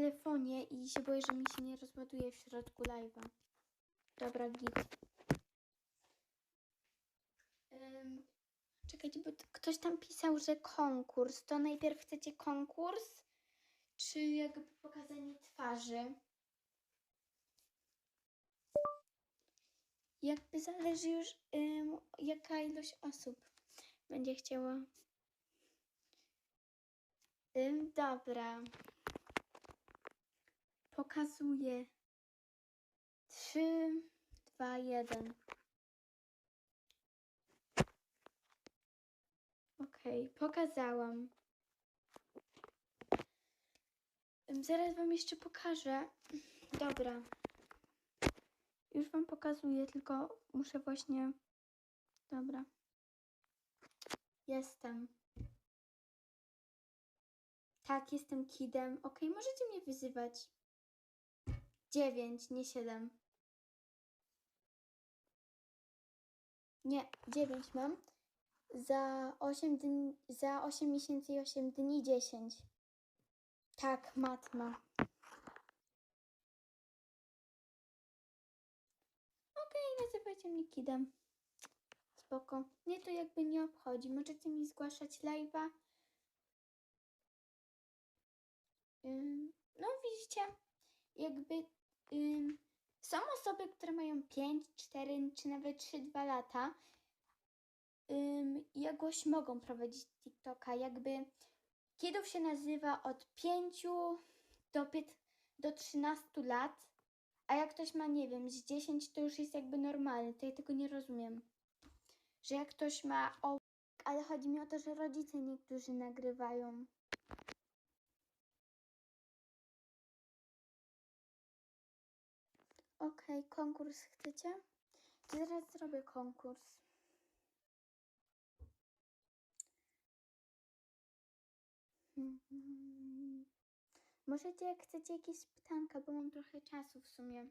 telefonie i się boję, że mi się nie rozładuje w środku live'a. Dobra, git. Ym, czekajcie, bo ktoś tam pisał, że konkurs. To najpierw chcecie konkurs, czy jakby pokazanie twarzy? Jakby zależy już, ym, jaka ilość osób będzie chciała. Ym, dobra. Pokazuję. Trzy, dwa, jeden. Okej, pokazałam. Ym, Zaraz wam jeszcze pokażę. Dobra. Już wam pokazuję, tylko muszę właśnie. Dobra. Jestem. Tak, jestem kidem. Okej, możecie mnie wyzywać. Dziewięć, nie siedem. Nie, dziewięć mam. Za osiem dni, za osiem miesięcy i osiem dni dziesięć. Tak, matma. Okej, nazywajcie mnie kidem. Spoko. Mnie to jakby nie obchodzi. Możecie mi zgłaszać live'a. No widzicie, jakby są osoby, które mają 5, 4 czy nawet 3, 2 lata ym, i jakoś mogą prowadzić TikToka. Jakby kidów się nazywa od 5 do, 5, do 13 lat, a jak ktoś ma, nie wiem, z 10 to już jest jakby normalny. To ja tego nie rozumiem. Że jak ktoś ma o... Ale chodzi mi o to, że rodzice niektórzy nagrywają. Okej, konkurs chcecie? To zaraz zrobię konkurs. Mhm. Możecie, jak chcecie, jakieś pytanka, bo mam trochę czasu w sumie.